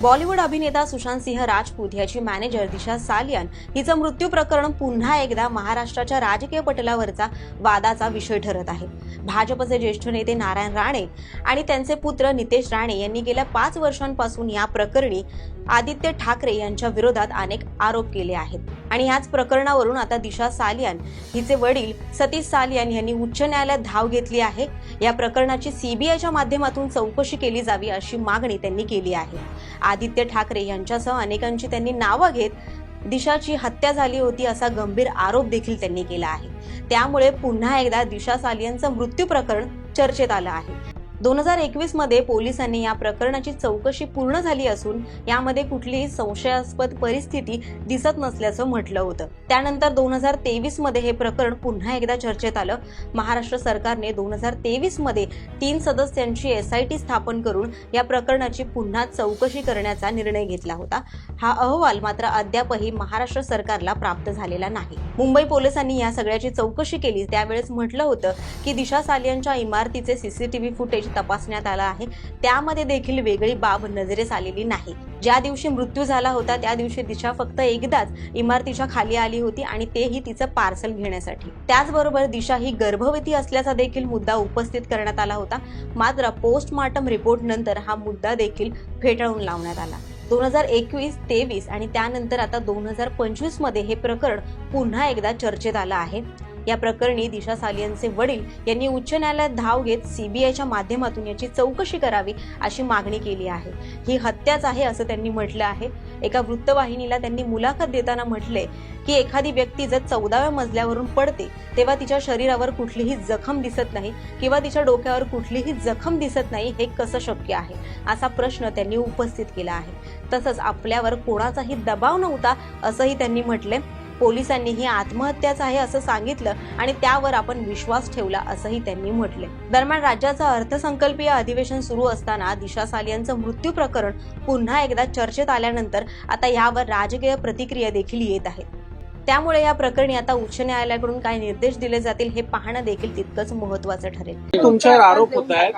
बॉलिवूड अभिनेता सुशांत सिंह राजपूत याची मॅनेजर दिशा सालियान हिचं मृत्यू प्रकरण पुन्हा एकदा महाराष्ट्राच्या राजकीय पटलावरचा वादाचा विषय ठरत आहे. भाजपचे ज्येष्ठ नेते नारायण राणे आणि त्यांचे पुत्र नितेश राणे यांनी गेल्या पाच वर्षांपासून या प्रकरणी आदित्य ठाकरे यांच्या विरोधात अनेक आरोप केले आहेत. आणि ह्याच प्रकरणावरून आता दिशा सालियान हिचे वडील सतीश सालियान यांनी उच्च न्यायालयात धाव घेतली आहे. या प्रकरणाची सीबीआयच्या माध्यमातून चौकशी केली जावी अशी मागणी त्यांनी केली आहे. आदित्य ठाकरे यांच्यासह अनेकांची त्यांनी नावं घेत दिशाची हत्या झाली होती असा गंभीर आरोप देखील त्यांनी केला आहे. त्यामुळे पुन्हा एकदा दिशा सालियांचं मृत्यू प्रकरण चर्चेत आलं आहे. दोन हजार एकवीसमध्ये पोलिसांनी या प्रकरणाची चौकशी पूर्ण झाली असून यामध्ये कुठलीही संशयास्पद परिस्थिती दिसत नसल्याचं म्हटलं होतं. त्यानंतर दोन हजार तेवीसमध्ये हे प्रकरण पुन्हा एकदा चर्चेत आलं. महाराष्ट्र सरकारने दोन हजार तेवीसमध्ये तीन सदस्यांची एस आय टी स्थापन करून या प्रकरणाची पुन्हा चौकशी करण्याचा निर्णय घेतला होता. हा अहवाल मात्र अद्यापही महाराष्ट्र सरकारला प्राप्त झालेला नाही. मुंबई पोलिसांनी या सगळ्याची चौकशी केली. त्यावेळेस म्हटलं होतं की दिशा सालियांच्या इमारतीचे सीसीटीव्ही फुटेज तपासण्यात आलं आहे. त्यामध्ये देखील वेगळी बाब नजरेस आलेली नाही. ज्या दिवशी मृत्यू झाला होता त्या दिवशी दिशा फक्त एकदाच इमारतीच्या खाली आली होती आणि तेही तिचं पार्सल घेण्यासाठी. त्याचबरोबर दिशा ही गर्भवती असल्याचा देखील मुद्दा उपस्थित करण्यात आला होता. मात्र पोस्टमार्टम रिपोर्ट नंतर हा मुद्दा देखील फेटाळून लावण्यात आला. दोन हजार एकवीस तेवीस आणि त्यानंतर आता दोन हजार पंचवीसमध्ये हे प्रकरण पुन्हा एकदा चर्चेत आलं आहे. या प्रकरणी दिशा सालियांचे वडील यांनी उच्च न्यायालयात धाव घेत सीबीआयच्या माध्यमातून याची चौकशी करावी अशी मागणी केली आहे. ही हत्याच आहे असं त्यांनी म्हटलं आहे. एका वृत्तवाहिनीला त्यांनी मुलाखत देताना म्हटले की एखादी व्यक्ती जर चौदाव्या मजल्यावरून पडते तेव्हा तिच्या शरीरावर कुठलीही जखम दिसत नाही किंवा तिच्या डोक्यावर कुठलीही जखम दिसत नाही हे कसं शक्य आहे? असा प्रश्न त्यांनी उपस्थित केला आहे. तसंच आपल्यावर कोणाचाही दबाव नव्हता असंही त्यांनी म्हटले पोलिसांनी ही आत्महत्याच आहे असं सांगितलं आणि त्यावर आपण विश्वास ठेवला असंही त्यांनी म्हटले दरम्यान राज्याचं अर्थसंकल्पीय अधिवेशन सुरू असताना दिशा सालियांचं मृत्यू प्रकरण पुन्हा एकदा चर्चेत आल्यानंतर आता यावर राजकीय प्रतिक्रिया देखील येत आहेत. त्यामुळे या प्रकरणी आता उच्च न्यायालयाकडून काय निर्देश दिले जातील हे पाहणं देखील तितकंच महत्वाचं ठरेल. तुमच्यावर आरोप होत आहेत.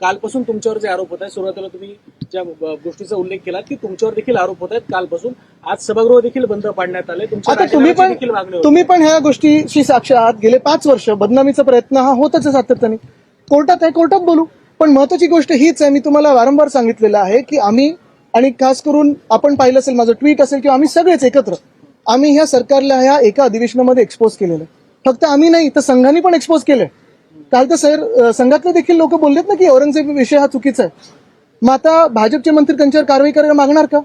कालपासून तुमच्यावर जे आरोप होत आहेत सुरुवातीला तुम्ही ज्या गोष्टीचा उल्लेख केला की तुमच्यावर देखील आरोप होत आहेत कालपासून. आज सभागृह देखील बंद पाडण्यात आले तुमच्या आता तुम्ही पण. तुम्ही पण ह्या गोष्टीशी साक्ष आहात. गेले पाच वर्ष बदनामीचा प्रयत्न हा होतच आहे सातत्याने. कोर्टात आहे कोर्टात बोलू. पण महत्वाची गोष्ट हीच आहे मी तुम्हाला वारंवार सांगितलेलं आहे की आम्ही आणि खास करून आपण पाहिलं असेल माझं ट्विट असेल किंवा आम्ही सगळेच एकत्र आम्ही ह्या सरकारला ह्या एका अधिवेशनामध्ये एक्सपोज केलेलं फक्त आम्ही नाही तर संघाने पण एक्सपोज केलंय. काल तर सर संघातले देखील लोक बोललेत ना की औरंगजेब विषय हा चुकीचा आहे. मग आता भाजपचे मंत्री त्यांच्यावर कारवाई करायला मागणार का?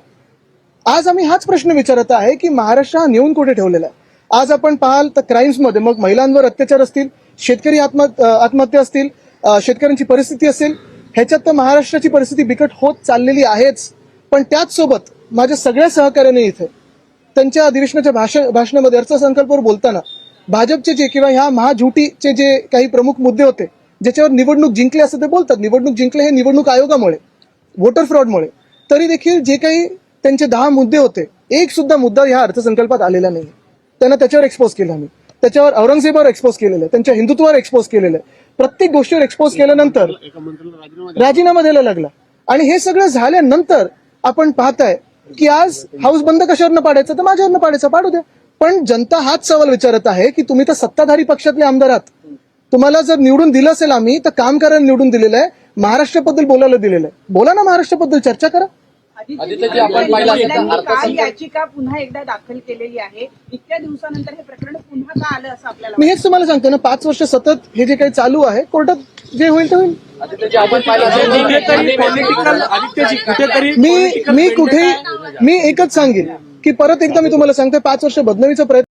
आज आम्ही हाच प्रश्न विचारत आहे की महाराष्ट्र हा नेऊन कुठे ठेवलेला आहे? आज आपण पाहाल तर क्राईम्समध्ये मग महिलांवर अत्याचार असतील शेतकरी आत्म आत्महत्या असतील शेतकऱ्यांची परिस्थिती असेल ह्याच्यात तर महाराष्ट्राची परिस्थिती बिकट होत चाललेली आहेच. पण त्याच सोबत माझ्या सगळ्या सहकार्याने इथे त्यांच्या अधिवेशनाच्या भाषण भाषणामध्ये अर्थसंकल्पावर बोलताना भाजपचे जे किंवा ह्या महाझुटीचे जे काही प्रमुख मुद्दे होते ज्याच्यावर निवडणूक जिंकले असं ते बोलतात. निवडणूक जिंकले हे निवडणूक आयोगामुळे वोटर फ्रॉडमुळे तरी देखील जे काही त्यांचे दहा मुद्दे होते एक सुद्धा मुद्दा ह्या अर्थसंकल्पात आलेला नाही त्यांना त्याच्यावर एक्सपोज केलं आम्ही. त्याच्यावर औरंगजेबावर एक्सपोज केलेलं आहे त्यांच्या हिंदुत्वावर एक्सपोज केलेलं. आहे प्रत्येक गोष्टीवर एक्सपोज केल्यानंतर राजीनामा द्यायला लागला. आणि हे सगळं झाल्यानंतर आपण पाहताय की आज हाऊस बंद कशावरनं पाडायचं? तर माझ्यावरनं पाडायचं. पाडू द्या. पण जनता हाच सवाल विचारत आहे की तुम्ही तर सत्ताधारी पक्षातले आमदार आहात. तुम्हाला जर निवडून दिलं असेल आम्ही तर काम करायला निवडून दिलेलं आहे. महाराष्ट्राबद्दल बोलायला दिलेलं आहे. बोला ना महाराष्ट्राबद्दल चर्चा करा. याचिका पुन्हा एकदा दाखल केलेली आहे. इतक्या दिवसानंतर हे प्रकरण पुन्हा का आलं असं आपल्याला मी हेच तुम्हाला सांगतो ना पाच वर्ष सतत हे जे काही चालू आहे कोर्टात जे होईल ते होईल. मी मी कुठे. मी एकच सांगेन. की परत एकदा मी तुम्हाला सांगते पाच वर्ष बदनामीचा प्रयत्न